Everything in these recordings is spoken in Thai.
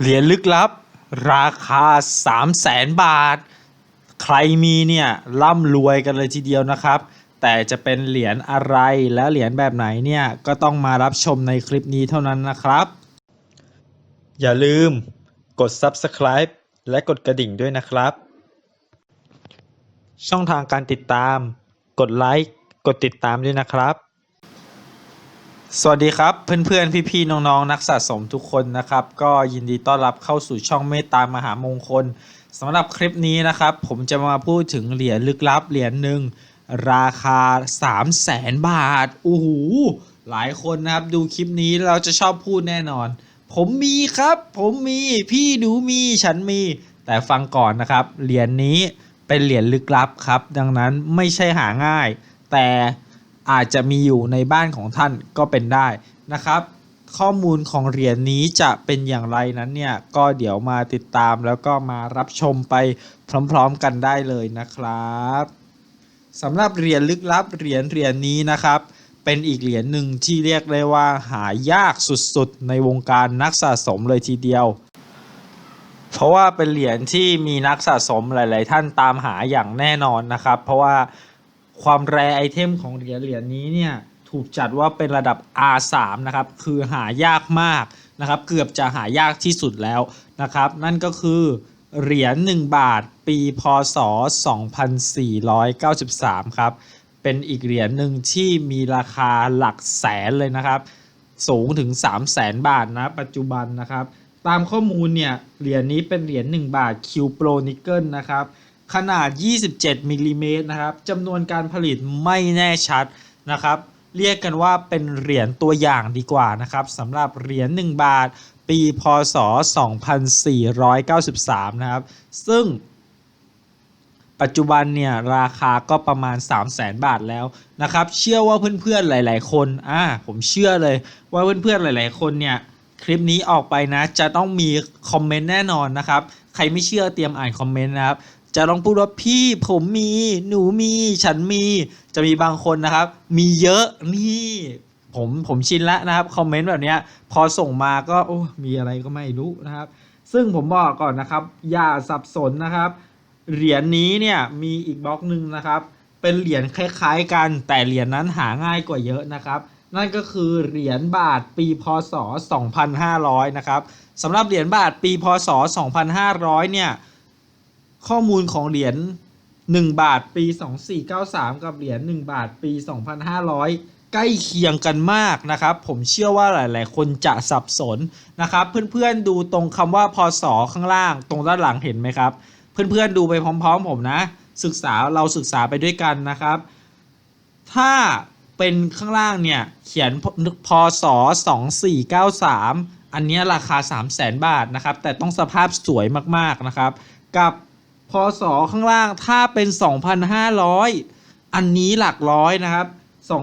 เหรียญลึกลับ ราคา 3 0 0แสนบาท ใครมีเนี่ยร่ำรวยกันเลยทีเดียวนะครับ แต่จะเป็นเหรียญอะไรและเหรียญแบบไหนเนี่ยก็ต้องมารับชมในคลิปนี้เท่านั้นนะครับ อย่าลืมกด Subscribe และกดกระดิ่งด้วยนะครับ ช่องทางการติดตาม กดไลค์ กดติดตามด้วยนะครับ สวัสดีครับเพื่อนๆ พี่ๆ น้องๆ นักสะสมทุกคนนะครับ ก็ยินดีต้อนรับเข้าสู่ช่องเมตตามหามงคลสำหรับคลิปนี้นะครับ ผมจะมาพูดถึงเหรียญลึกลับเหรียญหนึ่งราคา 3 0 0แสนบาทโอ้โหหลายคนนะครับดูคลิปนี้เราจะชอบพูดแน่นอน ผมมีครับ ผมมีพี่หนูมีฉันมี แต่ฟังก่อนนะครับเหรียญนี้เป็นเหรียญลึกลับครับ ดังนั้นไม่ใช่หาง่าย แต่ อาจจะมีอยู่ในบ้านของท่านก็เป็นได้นะครับ ข้อมูลของเหรียญนี้จะเป็นอย่างไรนั้นเนี่ยก็เดี๋ยวมาติดตามแล้วก็มารับชมไปพร้อมๆกันได้เลยนะครับสำหรับเหรียญลึกลับเหรียญเหรียญนี้นะครับเป็นอีกเหรียญหนึ่งที่เรียกได้ว่าหายากสุดๆ ในวงการนักสะสมเลยทีเดียว เพราะว่าเป็นเหรียญที่มีนักสะสมหลาย ๆ ท่านตามหาอย่างแน่นอนนะครับ เพราะว่า ความแรไอเทมของเหรียญเหรียญนี้เนี่ยถูกจัดว่าเป็นระดับ R3 นะครับ คือหายากมากนะครับ เกือบจะหายากที่สุดแล้วนะครับ นั่นก็คือเหรียญ1บาทปีพศ 2493 ครับ เป็นอีกเหรียญหนึ่งที่มีราคาหลักแสนเลยนะครับ สูงถึง 3 0 0แสนบาทนะ ปัจจุบันนะครับ ตามข้อมูลเนี่ย เหรียญนี้เป็นเหรียญ1บาท Q Pro Nickel นะครับ ขนาด 27มิลลิเมตรนะครับจำนวนการผลิตไม่แน่ชัดนะครับ เรียกกันว่าเป็นเหรียญตัวอย่างดีกว่านะครับสำหรับเหรียญ1บาท ปีพศ 2493 นะครับ ซึ่งปัจจุบันเนี่ยราคาก็ประมาณ 3 0 0แสนบาทแล้วนะครับ เชื่อว่าเพื่อนๆหลาย ๆ คนอ่าผมเชื่อเลยว่าเพื่อนๆหลาย ๆ คนเนี่ยคลิปนี้ออกไปนะจะต้องมีคอมเมนต์แน่นอนนะครับ ใครไม่เชื่อเตรียมอ่านคอมเมนต์นะครับ จะลองพูดว่าพี่ผมมีหนูมีฉันมีจะมีบางคนนะครับ มีเยอะนี่ผมผมชินแล้วนะครับคอมเมนต์แบบนี้พอส่งมาก็โอ้มีอะไรก็ไม่รู้นะครับ ซึ่งผมบอกก่อนนะครับ อย่าสับสนนะครับ เหรียญนี้เนี่ยมีอีกบล็อกหนึ่งนะครับ เป็นเหรียญคล้ายๆกัน แต่เหรียญนั้นหาง่ายกว่าเยอะนะครับนั่นก็คือเหรียญบาทปีพศ 2500 นะครับสำหรับเหรียญบาทปีพศ 2500 เนี่ย ข้อมูลของเหรียญ1บาทปี 2493 กับเหรียญ1บาทปี 2500 ใกล้เคียงกันมากนะครับ ผมเชื่อว่าหลาย ๆ คนจะสับสนนะครับ เพื่อน ๆ ดูตรงคำว่าพศข้างล่าง ตรงด้านหลังเห็นไหมครับ เพื่อน ๆ ดูไปพร้อม ๆ ผมนะ ศึกษาเราศึกษาไปด้วยกันนะครับ ถ้าเป็นข้างล่างเนี่ย เขียนพศ 2493 อันนี้ราคา 3 0 0แสนบาทนะครับ แต่ต้องสภาพสวยมาก ๆ นะครับ กับ พศข้างล่างถ้าเป็น 2,500 อันนี้หลักร้อยนะครับ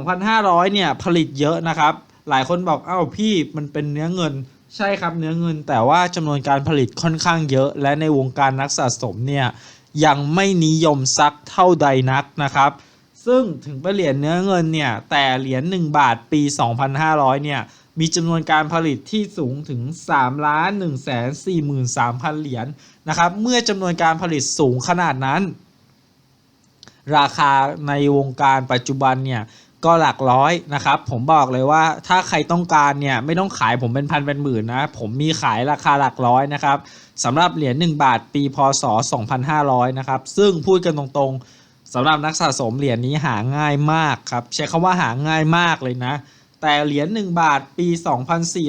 2,500 เนี่ยผลิตเยอะนะครับ หลายคนบอกเอ้าพี่มันเป็นเนื้อเงินใช่ครับเนื้อเงินแต่ว่าจำนวนการผลิตค่อนข้างเยอะ และในวงการนักสะสมเนี่ยยังไม่นิยมซักเท่าใดนักนะครับ ซึ่งถึงเป็นเหรียญเนื้อเงินเนี่ยแต่เหรียญ1บาทปี 2,500 เนี่ยมีจำนวนการผลิตที่สูงถึง3ล้าน1แสน43,000 เหรียญ นะครับ เมื่อจำนวนการผลิตสูงขนาดนั้น ราคาในวงการปัจจุบันเนี่ยก็หลักร้อยนะครับ ผมบอกเลยว่าถ้าใครต้องการเนี่ยไม่ต้องขายผมเป็นพันเป็นหมื่นนะ ผมมีขายราคาหลักร้อยนะครับสำหรับเหรียญ1บาทปีพศ 2500 นะครับ ซึ่งพูดกันตรงๆสำหรับนักสะสมเหรียญนี้หาง่ายมากครับ ใช้คำว่าหาง่ายมากเลยนะ แต่เหรียญ1บาทปี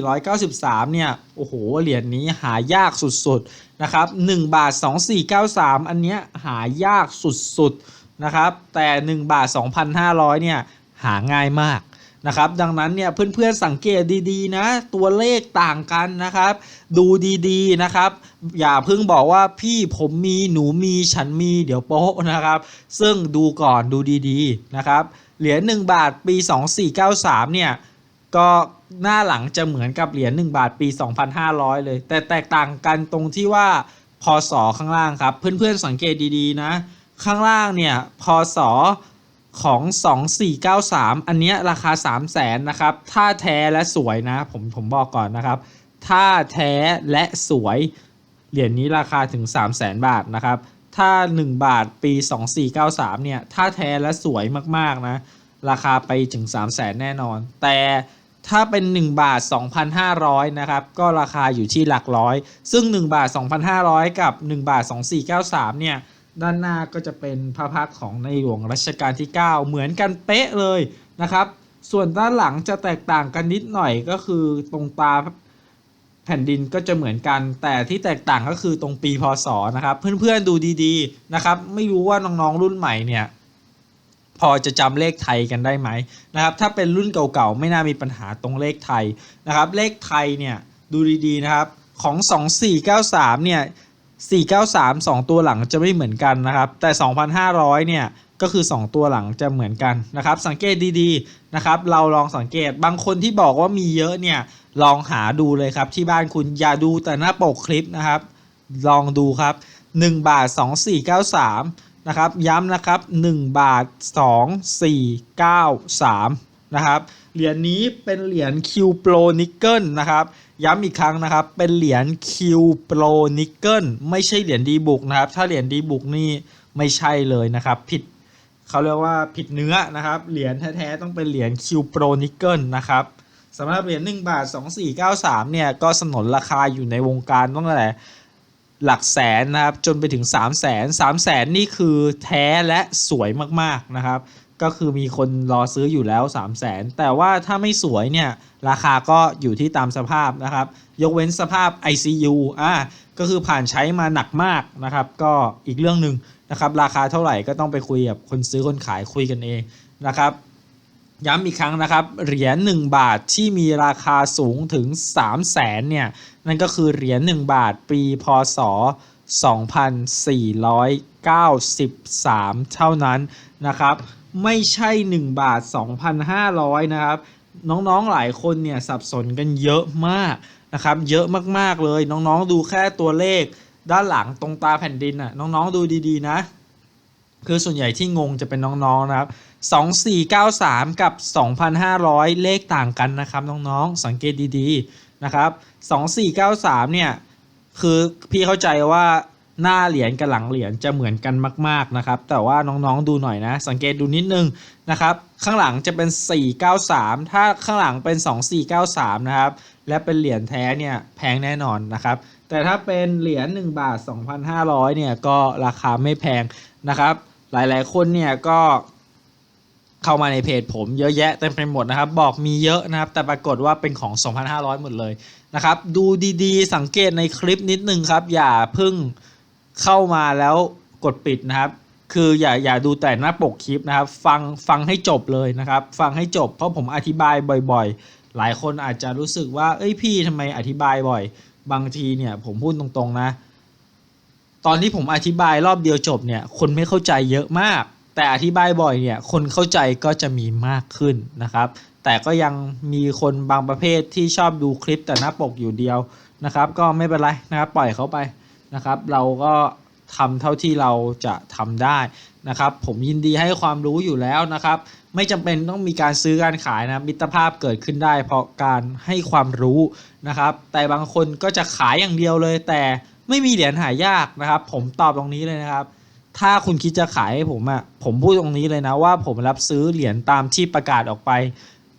2493 เนี่ย โอ้โห เหรียญนี้หายากสุดๆ นะครับ1บาท 2493 อันเนี้ยหายากสุดๆ นะครับ แต่ 1 บาท 2,500 เนี่ย หาง่ายมาก นะครับดังนั้นเนี่ยเพื่อนๆสังเกตดีๆนะ ตัวเลขต่างกันนะครับ ดูดีๆนะครับ อย่าเพิ่งบอกว่าพี่ผมมีหนูมีฉันมีเดี๋ยวโป๊ะนะครับ ซึ่งดูก่อนดูดีๆนะครับ เหรียญ1บาทปี 2493 เนี่ยก็หน้าหลังจะเหมือนกับเหรียญ1บาทปี 2,500 เลย แต่แตกต่างกันตรงที่ว่าพศข้างล่างครับ เพื่อนๆสังเกตดีๆนะ ข้างล่างเนี่ยพศ ของ 2493 อันเนี้ยราคา 3 0 0แสนนะครับ ถ้าแท้และสวยนะ ผมผมบอกก่อนนะครับ ถ้าแท้และสวย เหรียญนี้ราคาถึง 3 0 0แสนบาทนะครับ ถ้า 1 บาทปี 2493 เนี่ย ถ้าแท้และสวยมากๆนะ ราคาไปถึง 3 0 0แสนแน่นอน แต่ถ้าเป็น 1 บาท 2,500 นะครับ ก็ราคาอยู่ที่หลักร้อย ซึ่ง 1 บาท 2,500 กับ 1 บาท 2493 เนี่ย ด้านหน้าก็จะเป็นพระพักของในหลวงรัชกาลที่ 9 เหมือนกันเป๊ะเลยนะครับ ส่วนด้านหลังจะแตกต่างกันนิดหน่อยก็คือตรงตาแผ่นดินก็จะเหมือนกัน แต่ที่แตกต่างก็คือตรงปีพศนะครับเพื่อนๆดูดีๆนะครับไม่รู้ว่าน้องๆรุ่นใหม่เนี่ยพอจะจำเลขไทยกันได้ไหมนะครับถ้าเป็นรุ่นเก่าๆไม่น่ามีปัญหาตรงเลขไทยนะครับเลขไทยเนี่ยดูดีๆนะครับของ 2493เนี่ย 493 2 ตัวหลังจะไม่เหมือนกันนะครับ แต่ 2,500 เนี่ยก็คือ 2 ตัวหลังจะเหมือนกันนะครับ สังเกตดีๆนะครับ เราลองสังเกตบางคนที่บอกว่ามีเยอะเนี่ยลองหาดูเลยครับที่บ้านคุณอย่าดูแต่หน้าปกคลิปนะครับ ลองดูครับ 1 บาท 2493 นะครับ ย้ำนะครับ 1 บาท 2493 นะครับ เหรียญนี้เป็นเหรียญ Q Pro Nickel นะครับ ย้ำอีกครั้งนะครับ เป็นเหรียญ Q Pro Nickel ไม่ใช่เหรียญดีบุกนะครับ ถ้าเหรียญดีบุกนี่ไม่ใช่เลยนะครับ ผิดเขาเรียกว่าผิดเนื้อนะครับ เหรียญแท้ๆต้องเป็นเหรียญ Q Pro Nickel นะครับสำหรับเหรียญ1บาท 2493 เนี่ย ก็สนนราคาอยู่ในวงการตั้งแต่หลักแสนนะครับ จนไปถึง 3 0 0แสน3 0 0แสนนี่คือแท้และสวยมาก ๆ นะครับ ก็คือมีคนรอซื้ออยู่แล้ว 3 0 0แสนแต่ว่าถ้าไม่สวยเนี่ย ราคาก็อยู่ที่ตามสภาพนะครับ ยกเว้นสภาพ ICU อ่าก็คือผ่านใช้มาหนักมากนะครับ ก็อีกเรื่องหนึ่งนะครับ ราคาเท่าไหร่ก็ต้องไปคุยกับคนซื้อคนขายคุยกันเองนะครับ ย้ำอีกครั้งนะครับ เหรียญ1บาทที่มีราคาสูงถึง 3 0 0แสนเนี่ย นั่นก็คือเหรียญ1บาทปีพศ2493 เท่านั้นนะครับ ไม่ใช่ 1 บาท 2,500 นะครับ น้องๆหลายคนเนี่ยสับสนกันเยอะมากนะครับ เยอะมากๆเลย น้องๆดูแค่ตัวเลขด้านหลังตรงตาแผ่นดินน่ะ น้องๆดูดีๆ นะ คือส่วนใหญ่ที่งงจะเป็นน้องๆนะครับ 2493 กับ 2,500 เลขต่างกันนะครับ น้องๆ สังเกตดีๆ นะครับ 2493 เนี่ย คือพี่เข้าใจว่า หน้าเหรียญกับหลังเหรียญจะเหมือนกันมากๆนะครับ แต่ว่าน้องๆดูหน่อยนะ สังเกตดูนิดนึงนะครับ ข้างหลังจะเป็น 493 ถ้าข้างหลังเป็น 2493 นะครับ และเป็นเหรียญแท้เนี่ยแพงแน่นอนนะครับ แต่ถ้าเป็นเหรียญ1บาท 2,500 เนี่ยก็ราคาไม่แพงนะครับ หลายๆคนเนี่ยก็เข้ามาในเพจผมเยอะแยะเต็มไปหมดนะครับ บอกมีเยอะนะครับ แต่ปรากฏว่าเป็นของ 2,500 หมดเลยนะครับ ดูดีๆ สังเกตในคลิปนิดนึงครับ อย่าเพิ่ง เข้ามาแล้วกดปิดนะครับ คืออย่าอย่าดูแต่หน้าปกคลิปนะครับ ฟังฟังให้จบเลยนะครับ ฟังให้จบเพราะผมอธิบายบ่อยๆ หลายคนอาจจะรู้สึกว่าเอ้ยพี่ทำไมอธิบายบ่อย บางทีเนี่ยผมพูดตรงๆนะ ตอนที่ผมอธิบายรอบเดียวจบเนี่ย คนไม่เข้าใจเยอะมาก แต่อธิบายบ่อยเนี่ยคนเข้าใจก็จะมีมากขึ้นนะครับแต่ก็ยังมีคนบางประเภทที่ชอบดูคลิปแต่หน้าปกอยู่เดียวนะครับ ก็ไม่เป็นไรนะครับ ปล่อยเขาไป นะครับ เราก็ทำเท่าที่เราจะทำได้นะครับ ผมยินดีให้ความรู้อยู่แล้วนะครับ ไม่จำเป็นต้องมีการซื้อการขายนะมิตรภาพเกิดขึ้นได้ เพราะการให้ความรู้นะครับ แต่บางคนก็จะขายอย่างเดียวเลย แต่ไม่มีเหรียญหายากนะครับ ผมตอบตรงนี้เลยนะครับ ถ้าคุณคิดจะขายให้ผมอะ่ะผมพูดตรงนี้เลยนะว่าผมรับซื้อเหรียญตามที่ประกาศออกไป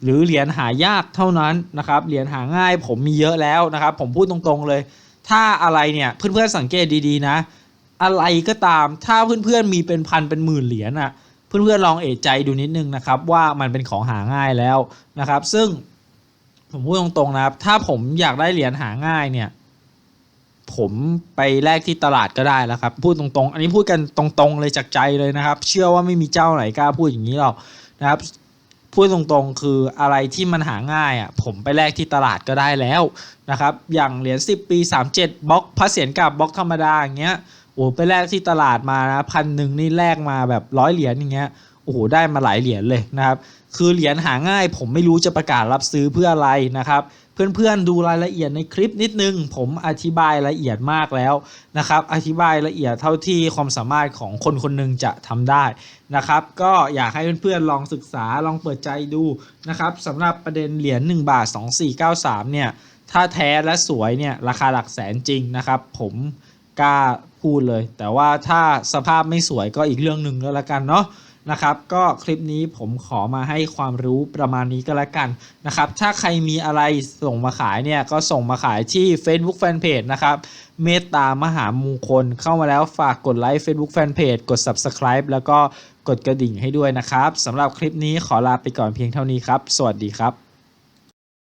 หรือเหรียญหายากเท่านั้นนะครับเหรียญหาง่าย ผมมีเยอะแล้วนะครับ ผมพูดตรงๆเลย ถ้าอะไรเนี่ยเพื่อนๆสังเกตดีๆนะ อะไรก็ตามถ้าเพื่อนๆมีเป็นพันเป็นหมื่นเหรียญอะเพื่อนๆลองเอะใจดูนิดนึงนะครับว่ามันเป็นของหาง่ายแล้วนะครับ ซึ่งผมพูดตรงๆนะครับ ถ้าผมอยากได้เหรียญหาง่ายเนี่ยผมไปแลกที่ตลาดก็ได้แล้วครับ พูดตรงๆ อันนี้พูดกันตรงๆเลยจากใจเลยนะครับ เชื่อว่าไม่มีเจ้าไหนกล้าพูดอย่างนี้หรอกนะครับ พูดตรงๆ คืออะไรที่มันหาง่ายอะผมไปแลกที่ตลาดก็ได้แล้วนะครับอย่างเหรียญ10 ปี 37บล็อกพระเสียรกับบล็อกธรรมดาอย่างเงี้ยโอ้ไปแลกที่ตลาดมานะพันหนึ่งนี่แลกมาแบบร้อยเหรียญอย่างเงี้ยโอ้โหได้มาหลายเหรียญเลยนะครับ คือเหรียญหาง่ายผมไม่รู้จะประกาศรับซื้อเพื่ออะไรนะครับ เพื่อนๆดูรายละเอียดในคลิปนิดนึง ผมอธิบายละเอียดมากแล้วนะครับ อธิบายละเอียดเท่าที่ความสามารถของคนคนหนึงจะทำได้นะครับ ก็อยากให้เพื่อนๆลองศึกษาลองเปิดใจดูนะครับสำหรับประเด็นเหรียญ1บาท2493เนี่ยถ้าแท้และสวยเนี่ยราคาหลักแสนจริงนะครับ ผมกล้าพูดเลย แต่ว่าถ้าสภาพไม่สวยก็อีกเรื่องหนึ่งแล้วละกันเนาะ นะครับ ก็คลิปนี้ผมขอมาให้ความรู้ประมาณนี้ก็แล้วกันนะครับ ถ้าใครมีอะไรส่งมาขายเนี่ยก็ส่งมาขายที่ Facebook Fanpage นะครับ เมตตามหามงคลเข้ามาแล้วฝากกดไลค์ Facebook Fanpage กด Subscribe แล้วก็กดกระดิ่งให้ด้วยนะครับสำหรับคลิปนี้ขอลาไปก่อนเพียงเท่านี้ครับ สวัสดีครับ